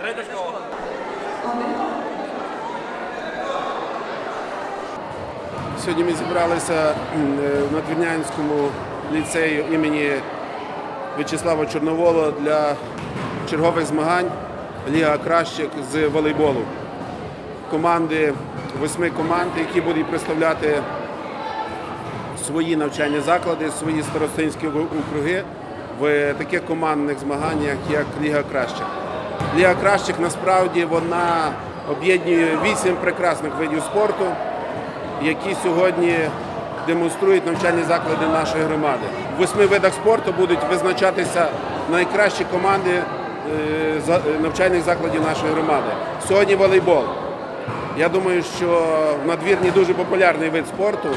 Третя школа. Сьогодні ми зібралися е, в Надвірнянському ліцею імені В'ячеслава Чорновола для чергових змагань Ліга Кращих з волейболу. Команди восьми команд, які будуть представляти свої навчальні заклади, свої старостинські округи в таких командних змаганнях, як Ліга Кращих. Ліга кращих насправді вона об'єднує вісім прекрасних видів спорту, які сьогодні демонструють навчальні заклади нашої громади. В восьми видах спорту будуть визначатися найкращі команди е, навчальних закладів нашої громади. Сьогодні волейбол. Я думаю, що в надвірні дуже популярний вид спорту.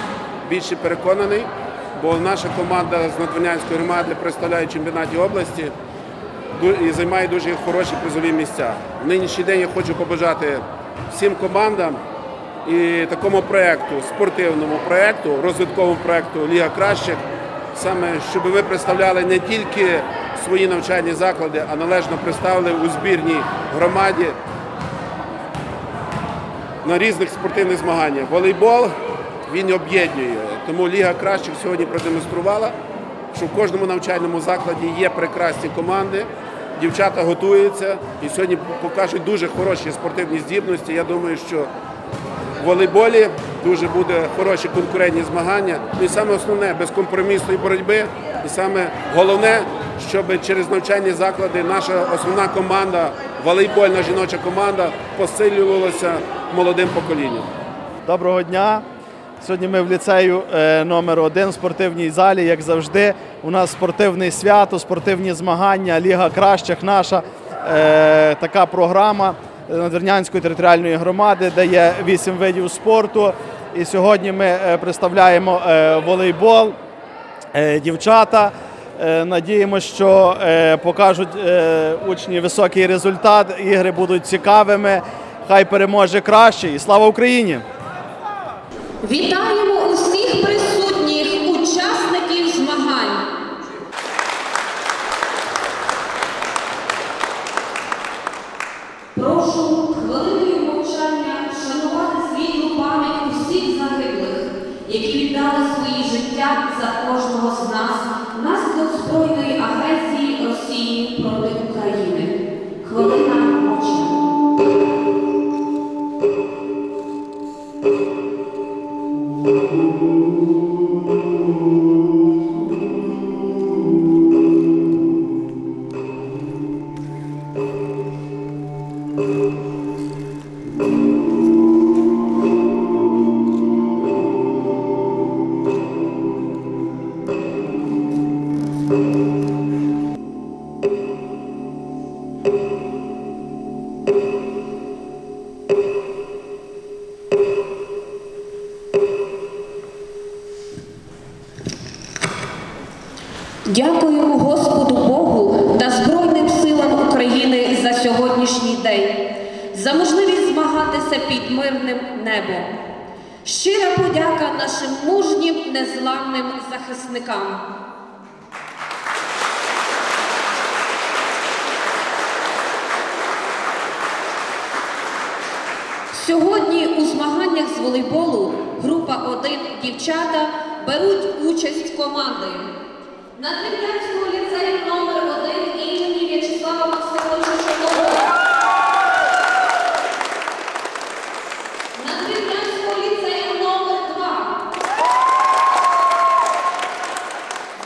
Більше переконаний, бо наша команда з Надвірнянської громади представляє чемпіонаті області і займає дуже хороші призові місця. В нинішній день я хочу побажати всім командам і такому проєкту, спортивному проєкту, розвитковому проєкту Ліга кращих, саме щоб ви представляли не тільки свої навчальні заклади, а належно представили у збірній громаді на різних спортивних змаганнях. Волейбол він об'єднує. Тому Ліга кращих сьогодні продемонструвала, що в кожному навчальному закладі є прекрасні команди. Дівчата готуються і сьогодні покажуть дуже хороші спортивні здібності. Я думаю, що в волейболі дуже буде хороші конкурентні змагання. Ну і саме основне безкомпромісної боротьби. І саме головне, щоб через навчальні заклади наша основна команда, волейбольна жіноча команда, посилювалася молодим поколінням. Доброго дня. Сьогодні ми в ліцею е, номер один в спортивній залі, як завжди. У нас спортивне свято, спортивні змагання, Ліга кращих наша е, така програма Надвірнянської територіальної громади, де є вісім видів спорту. І сьогодні ми е, представляємо волейбол, дівчата. Надіємося, що покажуть учні високий результат. Ігри будуть цікавими. Хай переможе краще. І слава Україні! Вітаємо усіх присутніх учасників змагань. Прошу хвилиною мовчання вшанувати світлу пам'ять усіх загиблих, які віддали свої життя за кожного з нас внаслідок збройної агресії Росії проти Дякуємо за можливість змагатися під мирним небом. Щира подяка нашим мужнім, незламним захисникам. Сьогодні у змаганнях з волейболу група 1 дівчата беруть участь командою. Надвірнянського ліцею номер 1 імені В'ячеслава Максимовича Чорновола. Надвірнянського ліцею номер 2.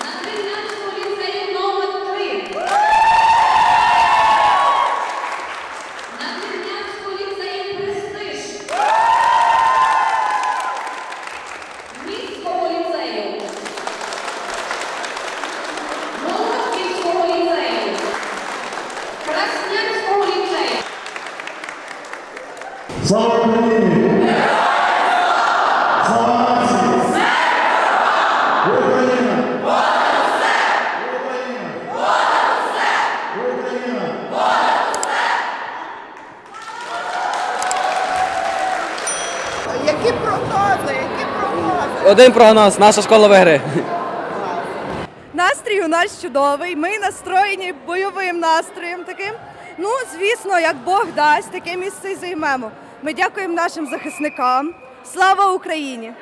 Надвірнянського ліцею номер 3. Надвірнянського ліцею Престиж. Міського ліцею. Молодківського ліцею. Краснянського ліцею. Слава Україні! Слава нації! Україна! Україна! Україна! Які прогнози? Які прогнози? Один прогноз, наша школа виграє. Настрій у нас чудовий. Ми настроєні бойовим настроєм таким. Ну, звісно, як Бог дасть, таке місце й займемо. Ми дякуємо нашим захисникам. Слава Україні!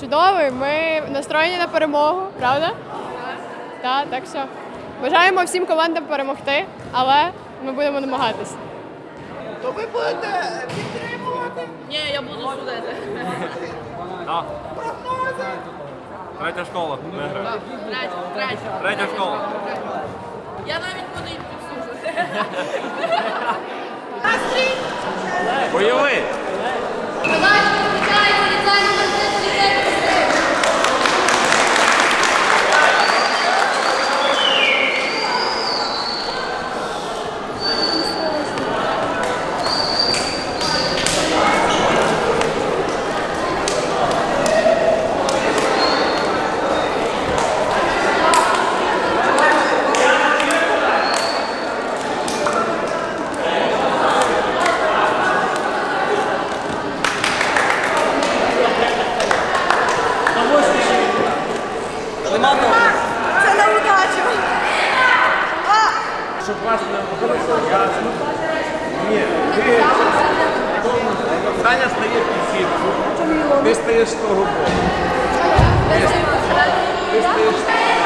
Чудовий. Ми настроєні на перемогу, правда? Так, так що бажаємо всім командам перемогти, але ми будемо намагатись. Третя школа. Третя. Третя школа. Бойовий. Це на удачу. Щоб вас не обговорилося, я Ні, ти Таня стає під Ти з того боку. Ти стаєш